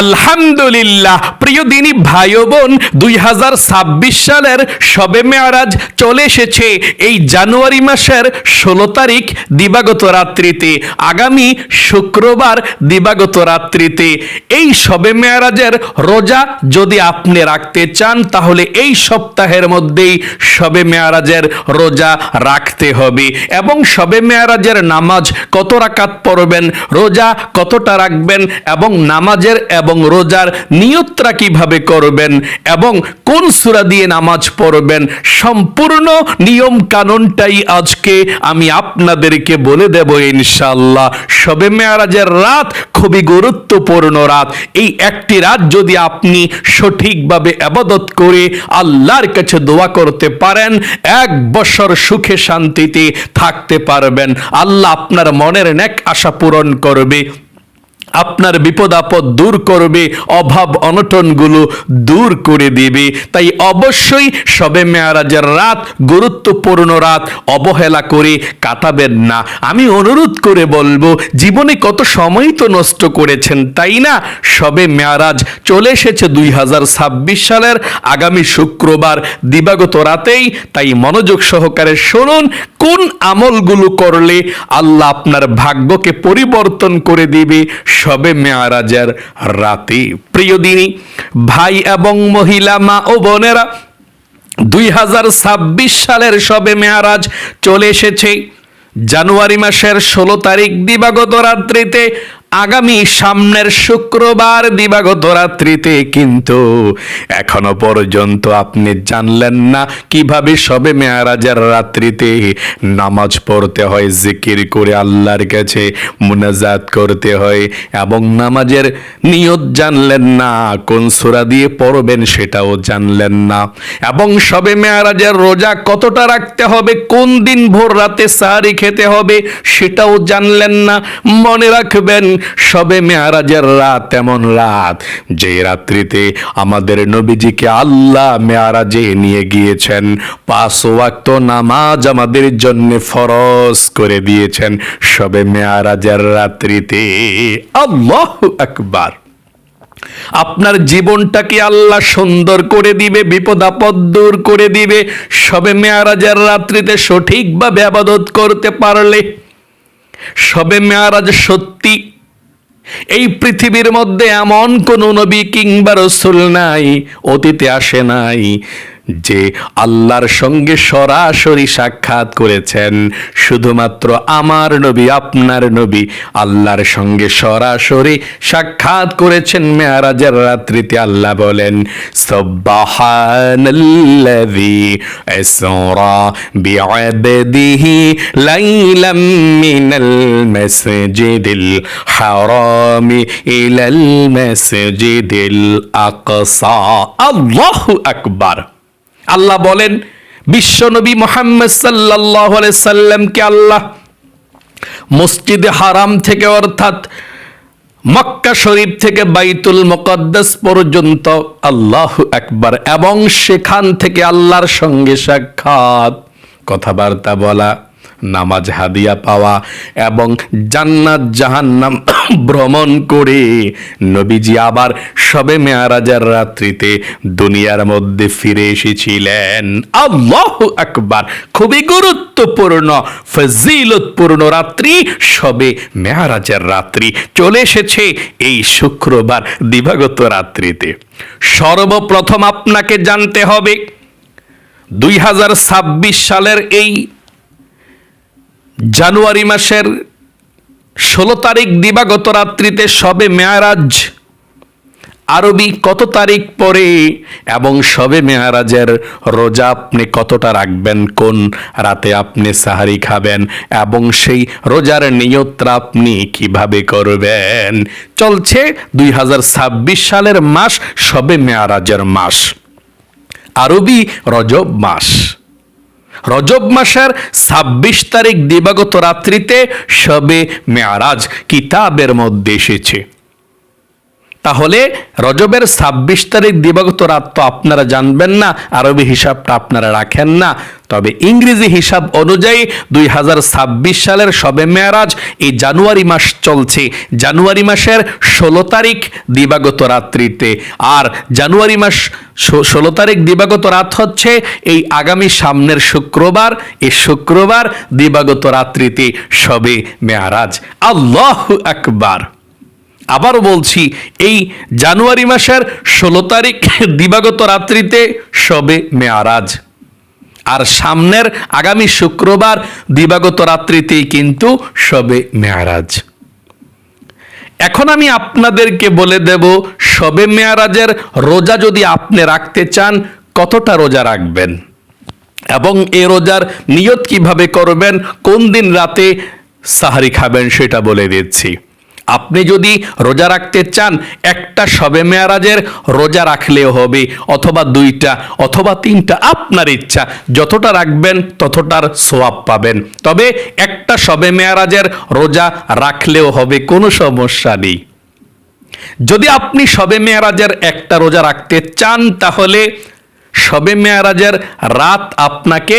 আলহামদুলিল্লাহ প্রিয় দিনী ভাই বোন দুই হাজার ছাব্বিশ সালের সবে মেয়ারাজ চলে এসেছে। এই জানুয়ারি মাসের ষোলো তারিখ দিবাগত রাত্রিতে, আগামী শুক্রবার দিবাগত রাত্রিতে। এই সবে মেয়ারাজের রোজা যদি আপনি রাখতে চান, তাহলে এই সপ্তাহের মধ্যেই সবে মেয়ারাজের রোজা রাখতে হবে। এবং সবে মেয়ারাজের নামাজ কত রাকাত পড়বেন, রোজা কতটা রাখবেন এবং নামাজের এবং রোজার নিয়তরা কীভাবে করবেন এবং কোন সূরা দিয়ে নামাজ পড়বেন, সম্পূর্ণ নিয়ম কানুনটাই আজকে আমি আপনাদেরকে বলে দেব ইনশাআল্লাহ। সবে মেয়ারাজের রাত খুবই গুরুত্বপূর্ণ রাত। এই একটি রাত যদি আপনি সঠিকভাবে আবাদত করে আল্লাহর কাছে দোয়া করতে পারেন, এক বছর সুখে শান্তিতে থাকতে পারবেন। আল্লাহ আপনার মনের নেক আশা পূরণ করবে। আপনার বিপদ আপদ দূর করবে, অভাব অনটনগুলো দূর করে দিবে। তাই অবশ্যই সবে মেয়ারাজের রাত, গুরুত্বপূর্ণ রাত, অবহেলা করে কাটাবেন না। আমি অনুরোধ করে বলব, জীবনে কত সময় তো নষ্ট করেছেন, তাই না? সবে মেয়ারাজ চলে এসেছে দুই হাজার ছাব্বিশ সালের আগামী শুক্রবার, দিবাগত রাতেই। তাই মনোযোগ সহকারে শুনুন, কোন আমলগুলো করলে আল্লাহ আপনার ভাগ্যকে পরিবর্তন করে দিবে সবে মেয়ারাজের রাতে। প্রিয় দিনী, ভাই এবং মহিলা, মা ও বোনেরা, দুই হাজার ছাব্বিশ সালের সবে মেয়ারাজ চলে এসেছে। জানুয়ারি মাসের ষোলো তারিখ দিবাগত রাত্রিতে আগামী সামনের শুক্রবার দিবাগত রাত্রিতে কিন্তু এখনও পর্যন্ত আপনি জানলেন না কীভাবে সবে মেয়ারাজের রাত্রিতে নামাজ পড়তে হয়, জিকির করে আল্লাহর কাছে মুনাজাত করতে হয় এবং নামাজের নিয়ত জানলেন না, কোন সূরা দিয়ে পড়বেন সেটাও জানলেন না এবং সবে মেয়ারাজের রোজা কতটা রাখতে হবে, কোন দিন ভোর রাতে সাহারি খেতে হবে সেটাও জানলেন না। মনে রাখবেন সবে মেয়ারাজের রাত, এমন রাত যে রাত্রিতে আমাদের নবীজিকে আল্লাহ মেয়ারাজে নিয়ে গিয়েছেন। পাঁচ ওয়াক্ত নামাজ আমাদের জন্য ফরজ করে দিয়েছেন। সবে মেয়ারাজের রাত্রিতে আল্লাহ আকবার। আপনার জীবনটাকে আল্লাহ সুন্দর করে দিবে বিপদ আপদ দূর করে দিবে। সবে মেয়ারাজের রাত্রিতে সঠিকভাবে আবাদত করতে পারলে সবে মেয়ারাজ সত্যি এই পৃথিবীর মধ্যে এমন কোন নবী কিংবা রসুল নাই অতীতে আসে নাই। যে আল্লাহর সঙ্গে সরাসরি সাক্ষাৎ করেছেন, শুধুমাত্র আমার নবী, আপনার নবী আল্লাহর সঙ্গে সরাসরি সাক্ষাৎ করেছেন মেয়ারাজের রাত্রিতে আল্লাহ বলেন আল্লাহু আকবার। আল্লাহ বলেন বিশ্বনবী মোহাম্মদ সাল্লাহ সাল্লামকে আল্লাহ মসজিদে হারাম থেকে অর্থাৎ মক্কা শরীফ থেকে বাইতুল মকদ্দাস পর্যন্ত আল্লাহ একবার এবং সেখান থেকে আল্লাহর সঙ্গে সাক্ষাৎ। কথাবার্তা বলা। নামাজ হাদিয়া পাওয়া এবং জান্নাত জাহান্নাম ভ্রমণ করে নবীজি আবার সবে মেয়ারাজার রাত্রিতে দুনিয়ার মধ্যে ফিরে এসেছিলেন। আল্লাহ আকবার! খুবই গুরুত্বপূর্ণ, ফজিলতপূর্ণ রাত্রি, সবে মেয়ারাজার রাত্রি চলে এসেছে এই শুক্রবার দিবাগত রাত্রিতে। সর্বপ্রথম আপনাকে জানতে হবে, দুই হাজার ছাব্বিশ সালের এই জানুয়ারি মাসের ষোলো তারিখ দিবাগত রাত্রিতে সবে মেয়ারাজ। আরবি কত তারিখ পরে এবং সবে মেয়ারাজের রোজা আপনি কতটা রাখবেন? কোন রাতে আপনি সাহারি খাবেন? এবং সেই রোজার নিয়তটা আপনি কীভাবে করবেন? চলছে দুই হাজার ছাব্বিশ সালের মাস, সবে মেয়ারাজের মাস। আরবি রজব মাস। রজব মাসের ছাব্বিশ তারিখ দিবাগত রাত্রিতে সবে মেয়ারাজ কিতাবের মধ্যে এসেছে। তাহলে রজবের ছাব্বিশ তারিখ দিবাগত রাত তো আপনারা জানবেন না, আরবি হিসাবটা আপনারা রাখেন না। তবে ইংরেজি হিসাব অনুযায়ী দুই হাজার ছাব্বিশ সালের সবে মেয়ারাজ এই জানুয়ারি মাস চলছে। জানুয়ারি মাসের ষোলো তারিখ দিবাগত রাত্রিতে। আর জানুয়ারি মাস ষোলো তারিখ দিবাগত রাত হচ্ছে এই আগামী সামনের শুক্রবার। এই শুক্রবার দিবাগত রাত্রিতে সবে মেয়ারাজ। আল্লাহ আকবার। আবারও বলছি, এই জানুয়ারি মাসের ষোলো তারিখ দিবাগত রাত্রিতে সবে মেয়ারাজ। আর সামনের আগামী শুক্রবার দিবাগত রাত্রিতেই কিন্তু সবে মেয়ারাজ। এখন আমি আপনাদেরকে বলে দেব, সবে মেয়ারাজের রোজা যদি আপনি রাখতে চান, কতটা রোজা রাখবেন? এবং এ রোজার নিয়ত কীভাবে করবেন? কোন দিন রাতে সাহারি খাবেন সেটা বলে দিচ্ছি। আপনি যদি রোজা রাখতে চান, একটা সবে মেয়ারাজের রোজা রাখলেও হবে, অথবা দুইটা, অথবা তিনটা, আপনার ইচ্ছা, যতটা রাখবেন ততটার সোয়াব পাবেন। তবে একটা সবে মেয়ারাজের রোজা রাখলেও হবে, কোনো সমস্যা নেই। যদি আপনি সবে মেয়ারাজের একটা রোজা রাখতে চান, তাহলে সবে মেয়ারাজের রাত আপনাকে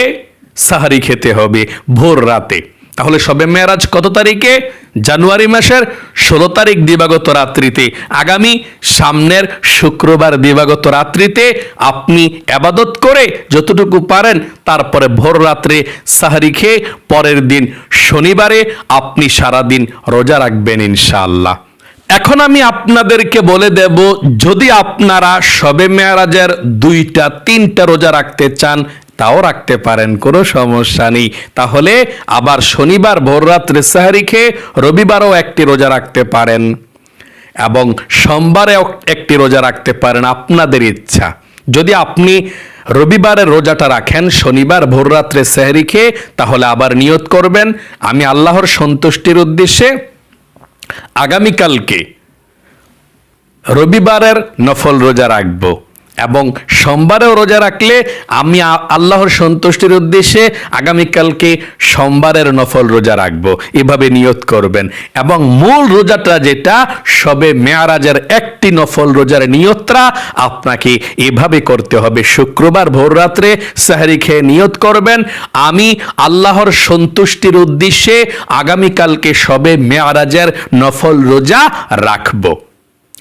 সাহারি খেতে হবে, ভোর রাতে। তাহলে সবে মেয়ারাজ কত তারিখে? জানুয়ারি মাসের ষোলো তারিখ দিবাগত রাত্রিতে। আগামী সামনের শুক্রবার দিবাগত রাত্রিতে আপনি আবাদত করে যতটুকু পারেন তারপরে ভোর রাত্রে সাহারি খেয়ে পরের দিন শনিবারে আপনি সারাদিন রোজা রাখবেন ইনশাআল্লাহ। এখন আমি আপনাদেরকে বলে দেব, যদি আপনারা সবে মেয়ারাজের দুইটা, তিনটা রোজা রাখতে চান তাও রাখতে পারেন, কোনো সমস্যা নেই। তাহলে আবার শনিবার ভোররাত্রে সাহারি খেয়ে রবিবারও একটি রোজা রাখতে পারেন এবং সোমবারে একটি রোজা রাখতে পারেন আপনাদের ইচ্ছা। যদি আপনি রবিবারের রোজাটা রাখেন, শনিবার ভোররাত্রে সেহরি খেয়ে তাহলে আবার নিয়ত করবেন, আমি আল্লাহর সন্তুষ্টির উদ্দেশ্যে আগামীকালকে রবিবারের নফল রোজা রাখব। এবং সোমবারেও রোজা রাখলে আমি আল্লাহর সন্তুষ্টির উদ্দেশ্যে আগামীকালকে সোমবারের নফল রোজা রাখব। এভাবে নিয়ত করবেন। এবং মূল রোজাটা যেটা, সবে মেয়ারাজের একটি নফল রোজার নিয়তরা আপনাকে এভাবে করতে হবে। শুক্রবার ভোর রাত্রে সাহারি খেয়ে নিয়ত করবেন। আমি আল্লাহর সন্তুষ্টির উদ্দেশ্যে আগামীকালকে সবে মেয়ারাজের নফল রোজা রাখব।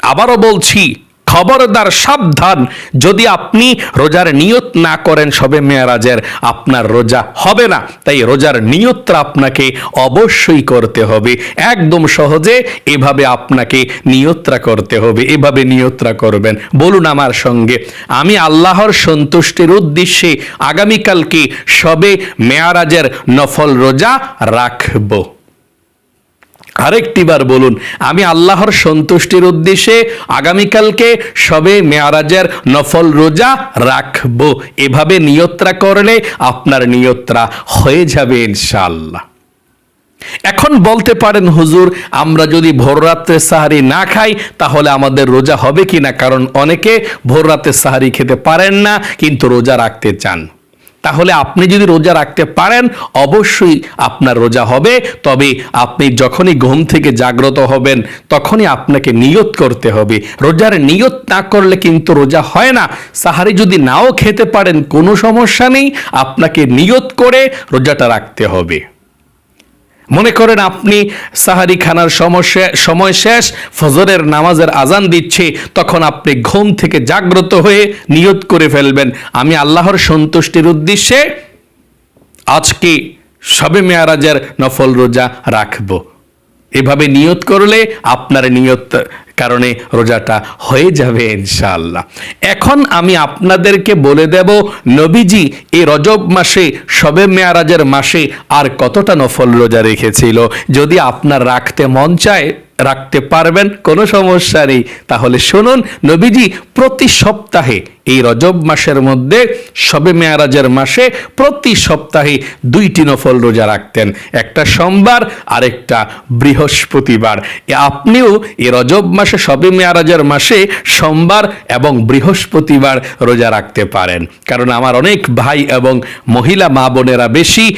আবারও বলছি খবরদার সাবধান। যদি আপনি রোজার নিয়ত না করেন, সবে মেয়ারাজের আপনার রোজা হবে না। তাই রোজার নিয়তটা আপনাকে অবশ্যই করতে হবে। একদম সহজে এভাবে আপনাকে নিয়ত্রা করতে হবে। এভাবে নিয়ত্রা করবেন। বলুন আমার সঙ্গে, আমি আল্লাহর সন্তুষ্টির উদ্দেশ্যে আগামীকালকে সবে মেয়ারাজের নফল রোজা রাখব। আরেকটি বার বলুন, আমি আল্লাহর সন্তুষ্টির উদ্দেশ্যে আগামীকালকে সবে মেয়ারাজের নফল রোজা রাখব। এভাবে নিয়ত্রা করলে আপনার নিয়ত্রা হয়ে যাবে ইনশাল্লাহ এখন বলতে পারেন, হুজুর, আমরা যদি ভোর রাত্রে সাহারি না খাই, তাহলে আমাদের রোজা হবে কি না কারণ অনেকে ভোর রাতে সাহারি খেতে পারেন না, কিন্তু রোজা রাখতে চান। তাহলে আপনি যদি রোজা রাখতে পারেন, অবশ্যই আপনার রোজা হবে। তবে আপনি যখনই ঘুম থেকে জাগ্রত হবেন, তখনই আপনাকে নিয়ত করতে হবে। রোজার নিয়ত না করলে কিন্তু রোজা হয় না। সাহারি যদি নাও খেতে পারেন, কোনো সমস্যা নেই। আপনাকে নিয়ত করে রোজাটা রাখতে হবে। মনে করেন আপনি সাহারি খানার সমস্যা সময় শেষ, ফজরের নামাজের আজান দিচ্ছে, তখন আপনি ঘুম থেকে জাগ্রত হয়ে নিয়ত করে ফেলবেন। আমি আল্লাহর সন্তুষ্টির উদ্দেশ্যে আজকে সবে মেয়ারাজের নফল রোজা রাখব? এভাবে নিয়ত করলে আপনার নিয়ত কারণে রোজাটা হয়ে যাবে ইনশাআল্লাহ। এখন আমি আপনাদেরকে বলে দেব, নবীজি এই রজব মাসে সবে মেয়ারাজের মাসে আর কতটা নফল রোজা রেখেছিল? যদি আপনার রাখতে মন চায়, রাখতে পারবেন, কোনো সমস্যা নেই। তাহলে শুনুন, নবীজি প্রতি সপ্তাহে এই রজব মাসের মধ্যে সবে মেয়ারাজের মাসে প্রতি সপ্তাহে দুইটি নফল রোজা রাখতেন। একটা সোমবার, আরেকটা বৃহস্পতিবার। আপনিও এই রজব মাসে, সবে মেয়ারাজের মাসে সোমবার এবং বৃহস্পতিবার রোজা রাখতে পারেন। কারণ আমার অনেক ভাই এবং মহিলা মা বোনেরা বেশি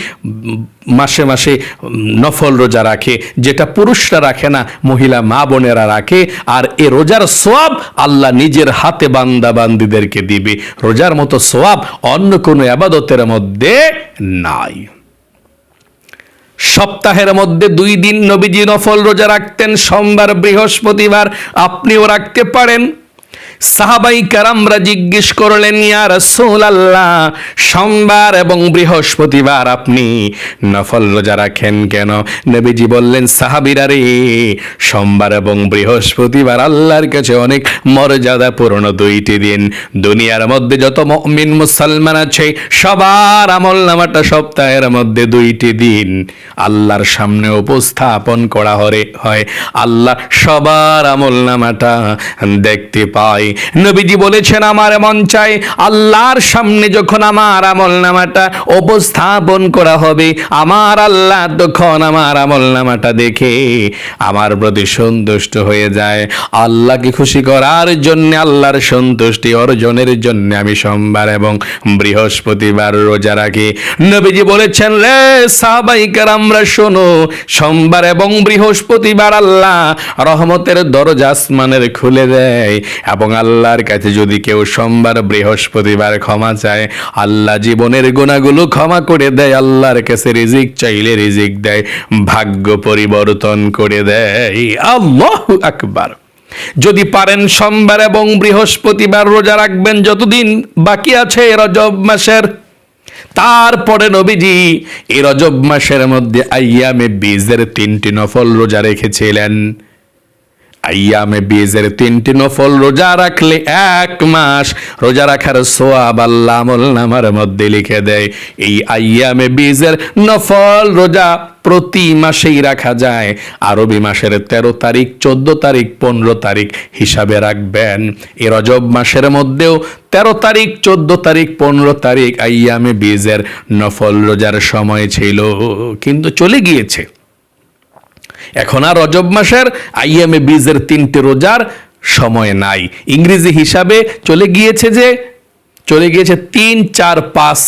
মাসে মাসে নফল রোজা রাখে, যেটা পুরুষরা রাখে না, মহিলা মা বোনেরা রাখে। আর এ রোজার সোয়াব আল্লাহ নিজের হাতে বান্দা বান্দিদেরকে দিবে। রোজার মতো সোয়াব অন্য কোনো আবাদতের মধ্যে নাই। সপ্তাহের মধ্যে দুই দিন নবীজি নফল রোজা রাখতেন, সোমবার বৃহস্পতিবার আপনিও রাখতে পারেন। সাহাবাই কারামরা জিজ্ঞেস করলেন, ইয়া রাসূল আল্লাহ সোমবার এবং বৃহস্পতিবার আপনি নফল রোজা রাখেন কেন? নবীজি বললেন, সাহাবিরা রে, সোমবার এবং বৃহস্পতিবার আল্লাহর কাছে অনেক মর্যাদাপূর্ণ দুইটি দিন। দুনিয়ার মধ্যে যত মুমিন মুসলমান আছে, সবার আমল নামাটা সপ্তাহের মধ্যে দুইটি দিন। আল্লাহর সামনে উপস্থাপন করা হয়। আল্লাহ সবার আমল নামাটা দেখতে পায়। নবীজি বলেছেন, আমার মন চায় আল্লাহর সামনে যখন আমার আমল নামাটা উপস্থাপন করা হবে, আমার আল্লাহ তখন আমার আমল নামাটা দেখে আমার প্রতি সন্তুষ্ট হয়ে যায়। আল্লাহকে খুশি করার জন্য, আল্লাহর সন্তুষ্টি অর্জনের জন্য আমি সোমবার এবং বৃহস্পতিবার রোজা রাখি। নবীজি বলেছেন, রে সাহাবাইকার আমরা শোনো, সোমবার এবং বৃহস্পতিবার আল্লাহ রহমতের দরজা আসমানের খুলে দেয় এবং আল্লাহর কাছে যদি কেউ সোমবার, বৃহস্পতিবার ক্ষমা চায়, আল্লাহ জীবনের গুণাগুলো ক্ষমা করে দেয়, আল্লাহর কাছে রিজিক চাইলে রিজিক দেয়, ভাগ্য পরিবর্তন করে দেয়। আল্লাহ আকবার। যদি পারেন সোমবার এবং বৃহস্পতিবার রোজা রাখবেন যতদিন বাকি আছে রজব মাসের। তারপরে নবীজি এই রজব মাসের মধ্যে আইয়ামে বীজের তিনটি নফল রোজা রেখেছিলেন। আইয়ামে বীজের তিনটি নফল রোজা রাখলে এক মাস। রোজা রাখার সোয়াব আল্লাহ আমল নামার মধ্যে লিখে দেয়। এই আইয়ামে বীজের নফল রোজা প্রতি মাসেই রাখা যায়। আরবি মাসের তেরো তারিখ, চোদ্দ তারিখ, পনেরো তারিখ হিসাবে রাখবেন। এই রজব মাসের মধ্যেও তেরো তারিখ, চোদ্দ তারিখ, পনেরো তারিখ আইয়ামে বীজের নফল রোজার সময় ছিল, কিন্তু চলে গিয়েছে। এখন আর রজব মাসের আইএমএ বীজের তিনটে রোজার সময় নাই। ইংরেজি হিসাবে চলে গিয়েছে যে, চলে গিয়েছে তিন, চার, পাঁচ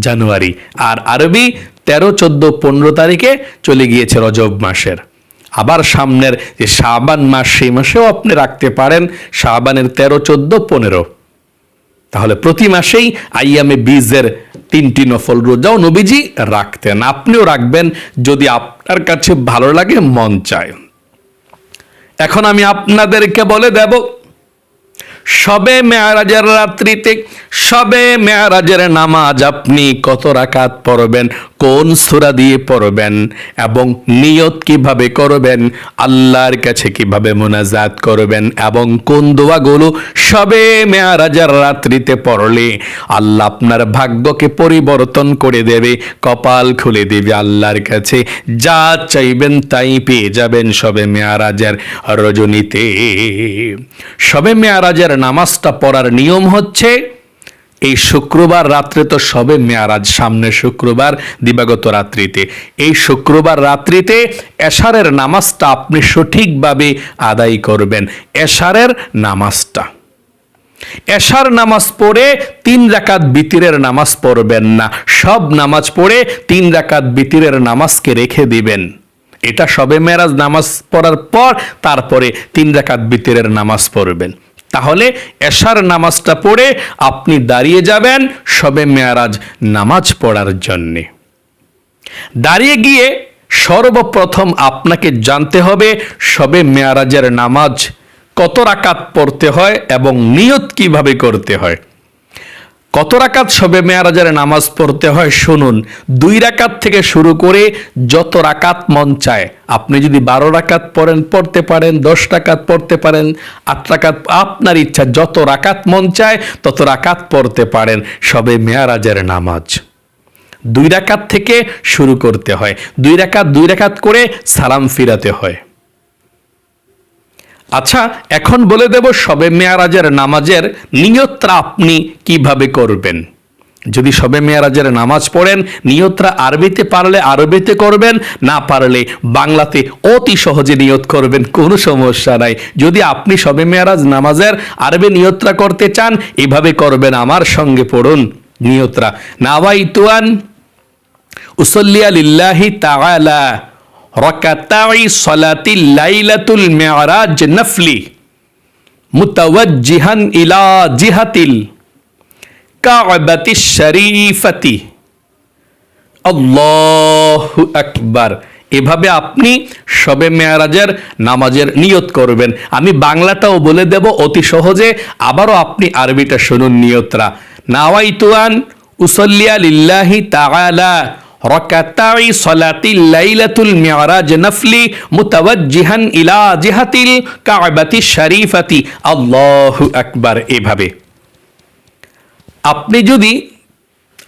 জানুয়ারি। আর আরবি তেরো, চোদ্দ, পনেরো তারিখে চলে গিয়েছে রজব মাসের। আবার সামনের যে শাবান মাস, সেই মাসেও আপনি রাখতে পারেন শাবানের তেরো, চোদ্দ, পনেরো। তাহলে প্রতি মাসেই আইয়ামে বীজের তিনটি নফল রোজাও নবীজি রাখতেন। আপনিও রাখবেন যদি আপনার কাছে ভালো লাগে, মন চায়। এখন আমি আপনাদেরকে বলে দেব সবে মেয়ারাজের রাত্রিতে, সবে মেয়ারাজের নামাজ আপনি কত রাকাত পড়বেন, কোন সূরা দিয়ে পড়বেন এবং নিয়ত কীভাবে করবেন, আল্লাহর কাছে কীভাবে মোনাজাত করবেন এবং কোন দোয়াগুলো সবে মেয়ারাজের রাত্রিতে পড়লে আল্লাহ আপনার ভাগ্যকে পরিবর্তন করে দেবে, কপাল খুলে দেবে আল্লাহর কাছে। যা চাইবেন তাই পেয়ে যাবেন সবে মেয়ারাজের রজনীতে। সবে মেয়ারাজের নামাজটা পড়ার নিয়ম হচ্ছে, এই শুক্রবার রাত্রে তো সবে মেয়ারাজ, সামনে শুক্রবার দিবাগত রাত্রিতে। এই শুক্রবার রাত্রিতে এশারের নামাজটা আপনি সঠিকভাবে আদায় করবেন, এশারের নামাজটা। এশার নামাজ পড়ে তিন রাকাত বিতিরের নামাজ পড়বেন না, সব নামাজ পড়ে তিন রাকাত বিতিরের নামাজকে রেখে দিবেন। এটা সবে মেরাজ নামাজ পড়ার পর তারপরে তিন রাকাত বিতিরের নামাজ পড়বেন। তাহলে এশার নামাজটা পড়ে আপনি দাঁড়িয়ে যাবেন সবে মেয়ারাজ নামাজ পড়ার জন্যে। দাঁড়িয়ে গিয়ে সর্বপ্রথম আপনাকে জানতে হবে সবে মেয়ারাজের নামাজ কত রাকাত পড়তে হয় এবং নিয়ত কীভাবে করতে হয়। কত রাকাত সবে মেয়ারাজের নামাজ পড়তে হয় শুনুন। দুই রাকাত থেকে শুরু করে যত রাকাত মন চায়। আপনি যদি বারো রাকাত পড়েন, পড়তে পারেন, দশ রাকাত পড়তে পারেন, আট রাকাত, আপনার ইচ্ছা যত রাকাত মন চায়, তত রাকাত পড়তে পারেন সবে মেয়ারাজের নামাজ। দুই রাকাত থেকে শুরু করতে হয়। দুই রাকাত দুই রাকাত করে সালাম ফিরাতে হয়। আচ্ছা এখন বলে দেব সবে মেয়ারাজের নামাজের নিয়তটা আপনি কীভাবে করবেন। যদি সবে মেয়ারাজের নামাজ পড়েন নিয়তরা আরবিতে পারলে আরবিতে করবেন, না পারলে বাংলাতে অতি সহজে নিয়ত করবেন, কোনো সমস্যা নাই। যদি আপনি সবে মেয়ারাজ নামাজের আরবি নিয়তরা করতে চান, এভাবে করবেন। আমার সঙ্গে পড়ুন নিয়তরা নাওয়াইতুয়ান, উসল্লিয়া লিল্লাহি তাআলা। রকাতাই সলাতি লাইলাতুল মেয়ারাজ নফলি মুতাওয়াজ্জিহান ইলা জিহাতিল কাবাতি শরীফতি। আল্লাহু আকবার। এভাবে আপনি সবে মেয়ারাজের নামাজের নিয়ত করবেন। আমি বাংলাটাও বলে দেব অতি সহজে, আবারও আপনি আরবিটা শুনুন নিয়তরা। নাওয়াইতুয়ান উসল্লিয়া লিল্লাহি তাআলা রকাতাই সলাতি লাইলাতুল মিরাজ নফলি মুতাওয়াজ্জিহান ইলা জিহাতিল কাবাতি শরীফতি। আল্লাহু আকবার। এভাবে। আপনি যদি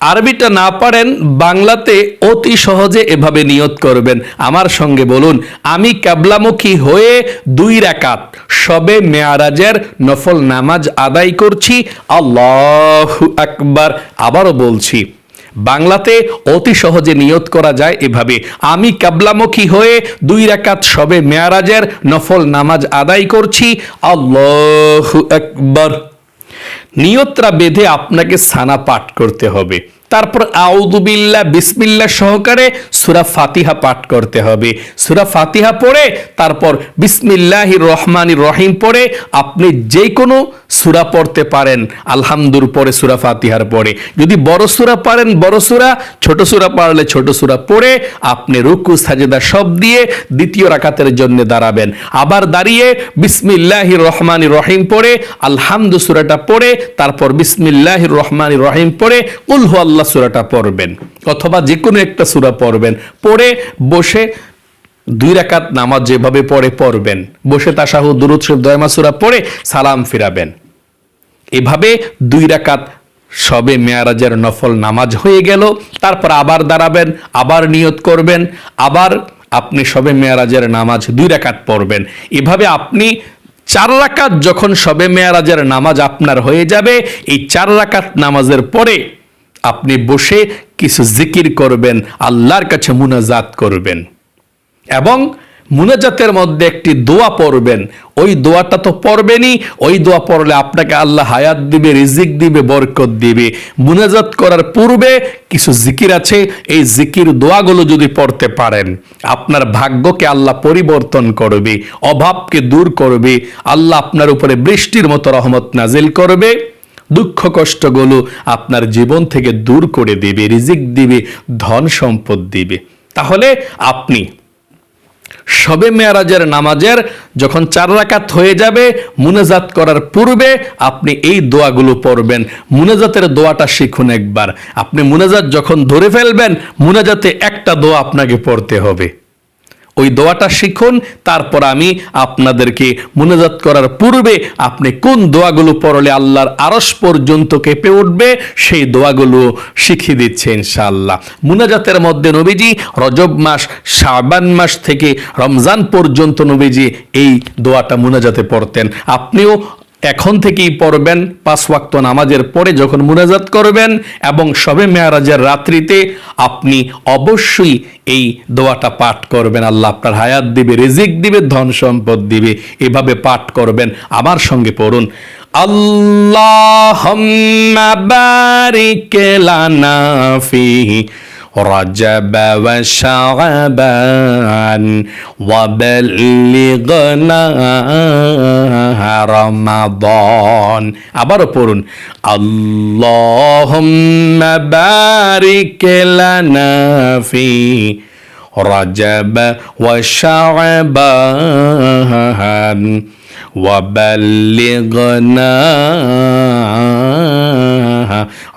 আরবিটা না পারেন, বাংলাতে অতি সহজে এভাবে নিয়ত করবেন। আমার সঙ্গে বলুন, আমি কাবলামুখী হয়ে দুই রাকাত সবে মেয়ারাজের নফল নামাজ আদায় করছি। আল্লাহ আকবার। আবারও বলছি বাংলাতে অতি সহজে নিয়ত করা যায় এভাবে। আমি কাবলামুখী হয়ে দুই রাকাত সবে মেয়ারাজের নফল নামাজ আদায় করছি। আল্লাহ আকবার। নিয়তরা বেঁধে আপনাকে সানা পাঠ করতে হবে। তারপর আউদুবিল্লা বিসমিল্লা সহকারে সুরা ফাতিহা পাঠ করতে হবে। সুরা ফাতিহা পড়ে, তারপর বিসমিল্লাহ রহমান রহিম পড়ে, আপনি যে কোনো সুরা পড়তে পারেন। আলহামদুর পরে সুরা ফাতিহার পরে। যদি বড় সুরা পারেন, বড় সুরা, ছোট সুরা পারলে ছোট সুরা পড়ে, আপনি রুকু, সাজেদা সব দিয়ে দ্বিতীয় রাকাতের জন্য দাঁড়াবেন। আবার দাঁড়িয়ে বিসমিল্লাহ রহমান রহিম পড়ে, আলহামদু সুরাটা পড়ে, তারপর বিসমিল্লাহ রহমান রহিম পড়ে উলহু আল্লাহ সুরাটা পড়বেন অথবা যে কোনো একটা সুরা পড়বেন। পড়ে বসে দুই রাকাত নামাজ যেভাবে পড়ে, পড়বেন। বসে তাসাহু দুরুদ, শরীফ, দয়মা সুরা পড়ে সালাম ফিরাবেন। এভাবে দুই রাকাত সবে মেয়ারাজের নফল নামাজ হয়ে গেল, তারপর আবার দাঁড়াবেন, আবার নিয়ত করবেন, আবার আপনি সবে মেয়ারাজের নামাজ দুই রাকাত পড়বেন। এভাবে আপনি চার রাকাত যখন সবে মেয়ারাজের নামাজ আপনার হয়ে যাবে, এই চার রাকাত নামাজের পরে আপনি বসে কিছু জিকির করবেন, আল্লাহর কাছে মুনাজাত করবেন। এবং মুনাজাতের মধ্যে একটি দোয়া পড়বেন। ওই দোয়াটা তো পড়বেনই, ওই দোয়া পড়লে আপনাকে আল্লাহ হায়াত দিবে, রিজিক দিবে, বরকত দিবে। মুনাজাত করার পূর্বে কিছু জিকির আছে, এই জিকির দোয়াগুলো যদি পড়তে পারেন, আপনার ভাগ্যকে আল্লাহ পরিবর্তন করবে, অভাবকে দূর করবে, আল্লাহ আপনার উপরে বৃষ্টির মতো রহমত নাজিল করবে। দুঃখ কষ্টগুলো আপনার জীবন থেকে দূর করে দেবে, রিজিক দিবে, ধন সম্পদ দিবে। তাহলে আপনি সবে মেয়ারাজের নামাজের যখন চার রাকাত হয়ে যাবে, মুনাজাত করার পূর্বে আপনি এই দোয়াগুলো পড়বেন। মুনাজাতের দোয়াটা শিখুন একবার। আপনি মুনাজাত যখন ধরে ফেলবেন, মুনাজাতে একটা দোয়া আপনাকে পড়তে হবে। ওই দোয়াটা শিখুন, তারপর আমি আপনাদেরকে মুনাজাত করার পূর্বে আপনি কোন দোয়াগুলো পড়লে আল্লাহর আরস পর্যন্ত কেঁপে উঠবে, সেই দোয়াগুলো শিখিয়ে দিচ্ছে ইনশাআল্লাহ। মুনাজাতের মধ্যে নবীজি রজব মাস, শাবান মাস থেকে রমজান পর্যন্ত নবীজি এই দোয়াটা মুনাজাতে পড়তেন। আপনিও এখন থেকেই পড়বেন পাঁচ ওয়াক্ত নামাজের পরে যখন মুনাজাত করবেন এবং সবে মেয়ারাজের রাত্রিতে আপনি অবশ্যই এই দোয়াটা পাঠ করবেন। আল্লাহ আপনার হায়াত দিবে, রিজিক দিবে, ধন সম্পদ দিবে। এভাবে পাঠ করবেন। আমার সঙ্গে পড়ুন। আল্লাহ رجب وشعبان وبلغنا رمضان আবারও পড়ুন اللهم بارك لنا في رجب وشعبان وبلغنا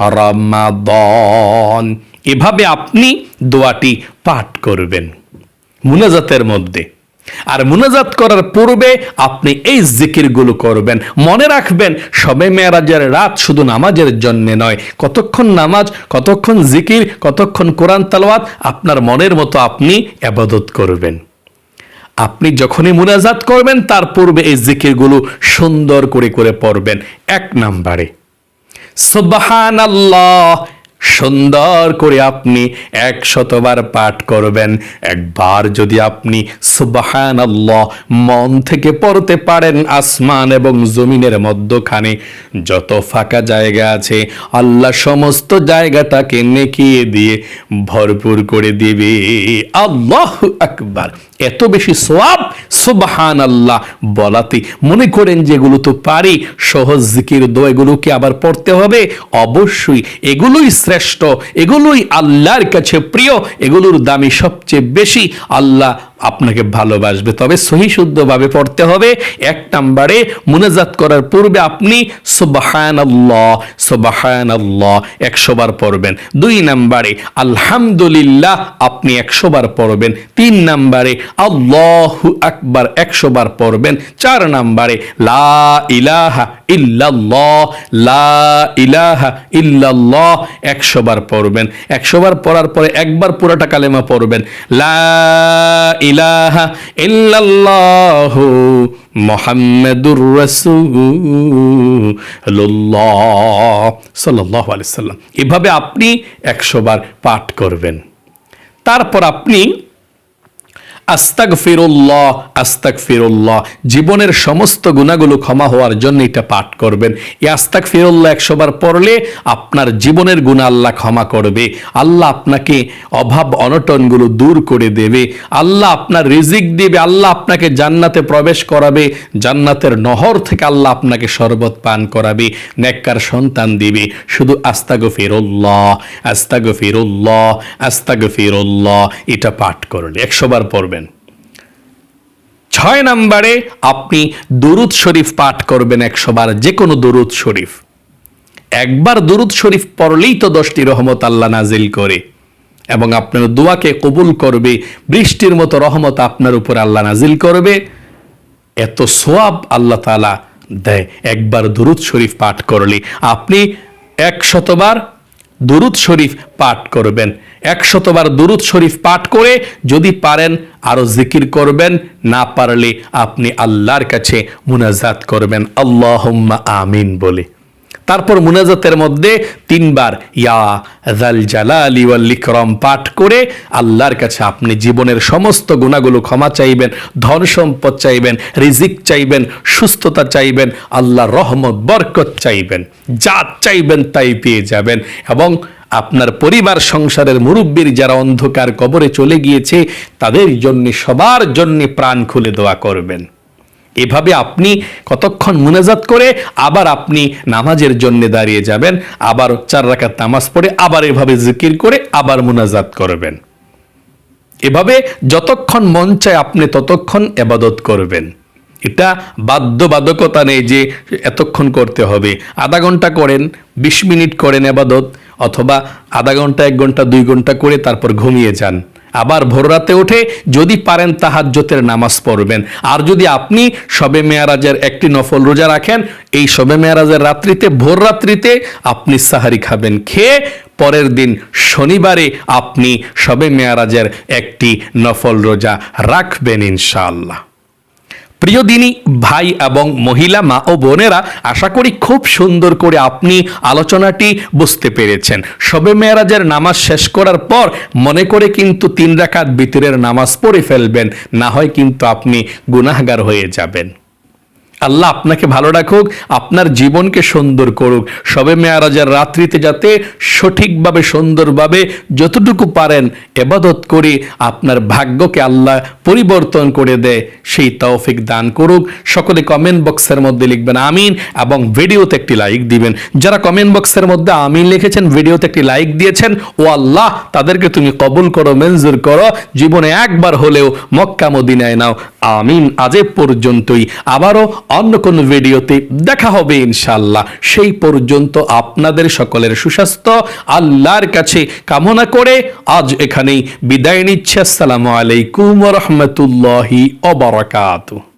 رمضان এভাবে আপনি দোয়াটি পাঠ করবেন। মুনাজাতের মধ্যে। আর মুনাজাত করার পূর্বে আপনি এই জিকিরগুলো করবেন। মনে রাখবেন, সবে মেয়ারাজের রাত শুধু নামাজের জন্য নয়। কতক্ষণ নামাজ, কতক্ষণ জিকির, কতক্ষণ কোরআন তালাওয়াত আপনার মনের মতো আপনি আবাদত করবেন। আপনি যখনই মুনাজাত করবেন, তার পূর্বে এই জিকিরগুলো সুন্দর করে করে পড়বেন। এক নাম্বারে সুবাহান আল্লাহ সুন্দর করে আপনি এক শতবার পাঠ করবেন। একবার যদি আপনি সুবাহান আল্লাহ মন থেকে পড়তে পারেন আসমান এবং জমিনের মধ্যখানে, যত ফাঁকা জায়গা আছে, আল্লাহ সমস্ত জায়গাটাকে নেকিয়ে দিয়ে ভরপুর করে দিবে। আল্লাহ আকবার। এত বেশি সোয়াব সুবাহান আল্লাহ বলাতে মনে করেন যেগুলো তো পারি, সহজ জিকির দো এগুলোকে আবার পড়তে হবে। অবশ্যই এগুলোই শ্রেষ্ঠ। এগুলোই আল্লাহর কাছে প্রিয়, এগুলোর দামি সবচেয়ে বেশি। আল্লাহ আপনাকে ভালোবাসবে। তবে সহি শুদ্ধভাবে পড়তে হবে, এক নাম্বারে মুনাজাত করার পূর্বে আপনি সুবাহান আল্লাহ সুবাহান আল্লাহ একশো বার পড়বেন। দুই নাম্বারে আলহামদুলিল্লাহ আপনি একশো বার পড়বেন। তিন নাম্বারে আল্লাহ আকবার একশো বার পড়বেন। চার নাম্বারে লা ইলাহা ইল্লাল্লাহ, লা ইলাহা ইল্লাল্লাহ একশো বার পড়বেন, একশো বার পড়ার পরে একবার পুরাটা কালেমা পড়বেন। লা ইলাহা ইল্লাল্লাহ সাল্লাম। এভাবে আপনি একশো বার পাঠ করবেন। তারপর আপনি আস্তাক ফিরুল্লাহ আস্তাক ফিরুল্লাহ জীবনের সমস্ত গুণাগুলো ক্ষমা হওয়ার জন্য এটা পাঠ করবেন। এই আস্তাক ফিরুল্লাহ একশো বার পড়লে আপনার জীবনের গুণা আল্লাহ ক্ষমা করবে। আল্লাহ আপনাকে অভাব অনটনগুলো দূর করে দেবে। আল্লাহ আপনার রিজিক দেবে। আল্লাহ আপনাকে জান্নাতে প্রবেশ করাবে। জান্নাতের নহর থেকে আল্লাহ আপনাকে শরবত পান করাবে। নেককার সন্তান দিবে। শুধু আস্তাগ ফিরুল্লাহ আস্তাগ ফিরুল্লাহ আস্তাগ ফিরুল্লাহ এটা পাঠ করলে। একশো বার পড়বেন। ছয় নম্বরে আপনি দরুদ শরীফ পাঠ করবেন একশোবার যে কোনো দুরুদ শরীফ। একবার দরুদ শরীফ পড়লেই তো দশটি রহমত আল্লাহ নাজিল করে, এবং আপনার দোয়াকে কবুল করবে, বৃষ্টির মতো রহমত আপনার উপর আল্লাহ নাজিল করবে। এত সোয়াব আল্লাহ তালা দেয়, একবার দুরুদ শরীফ পাঠ করলে। আপনি এক শতবার দুরুদ শরীফ পাঠ করবেন। একশতবার দুরুদ শরীফ পাঠ করে যদি পারেন আরও জিকির করবেন, না পারলে আপনি আল্লাহর কাছে মুনাজাত করবেন। আল্লাহ আমিন বলে। তারপর মুনাজাতের মধ্যে তিনবার, ইয়া জাল জালালি ওয়াল পাঠ করে আল্লাহর কাছে আপনি জীবনের সমস্ত গুণাগুলো ক্ষমা চাইবেন, ধন সম্পদ চাইবেন, রিজিক চাইবেন, সুস্থতা চাইবেন আল্লাহর রহমত, বরকত চাইবেন, যা চাইবেন তাই পেয়ে যাবেন। এবং আপনার পরিবার, সংসারের মুরব্বীর যারা অন্ধকার কবরে চলে গিয়েছে, তাদের জন্য, সবার জন্য প্রাণ খুলে দোয়া করবেন। এভাবে আপনি কতক্ষণ মুনাজাত করে আবার আপনি নামাজের জন্য দাঁড়িয়ে যাবেন, আবার চার রাকাত নামাজ পড়ে আবার এভাবে জিকির করে আবার মুনাজাত করবেন। এভাবে যতক্ষণ মন চায় আপনি ততক্ষণ এবাদত করবেন। এটা বাধ্যবাধকতা নেই যে এতক্ষণ করতে হবে। আধা ঘণ্টা করেন, বিশ মিনিট করেন এবাদত, অথবা আধা ঘণ্টা, এক ঘণ্টা, দুই ঘণ্টা করে তারপর ঘুমিয়ে যান। আবার ভোর রাতে উঠে যদি পারেন তাহাজ্যতের নামাজ পড়বেন। আর যদি আপনি সবে মেয়ারাজের একটি নফল রোজা রাখেন, এই সবে মেয়ারাজের রাত্রিতে, ভোর রাত্রিতে আপনি সাহারি খাবেন। খেয়ে পরের দিন শনিবারে আপনি সবে মেয়ারাজের একটি নফল রোজা রাখবেন ইনশাআল্লাহ। প্রিয় দিনী ভাই এবং মহিলা, মা ও বোনেরা আশা করি খুব সুন্দর করে আপনি আলোচনাটি বুঝতে পেরেছেন। সবে মেয়ারাজের নামাজ শেষ করার পর মনে করে কিন্তু তিন রাকাত বিতরের নামাজ পড়ে ফেলবেন, না হয় কিন্তু আপনি গুনাহগার হয়ে যাবেন। আল্লাহ আপনাকে ভালো রাখুক, আপনার জীবনকে সুন্দর করুক। সবে মেয়ারাজের রাত্রিতে যাতে সঠিকভাবে, সুন্দরভাবে যতটুকু পারেন এবাদত করে, আপনার ভাগ্যকে আল্লাহ পরিবর্তন করে দেয়, সেই তৌফিক দান করুক। সকলে কমেন্ট বক্সের মধ্যে লিখবেন আমিন এবং ভিডিওতে একটি লাইক দিবেন। যারা কমেন্ট বক্সের মধ্যে আমিন লিখেছেন, ভিডিওতে একটি লাইক দিয়েছেন, ও আল্লাহ তাদেরকে তুমি কবুল করো, মঞ্জুর করো। জীবনে একবার হলেও মক্কা মদিনায় নাও। আমিন আজে পর্যন্তই। আবারও অন্য কোনো ভিডিওতে দেখা হবে ইনশাল্লাহ সেই পর্যন্ত আপনাদের সকলের সুস্বাস্থ্য, আল্লাহর কাছে কামনা করে আজ এখানেই বিদায় নিচ্ছে। আসসালামু আলাইকুম রহমতুল্লাহি অবরাকাতু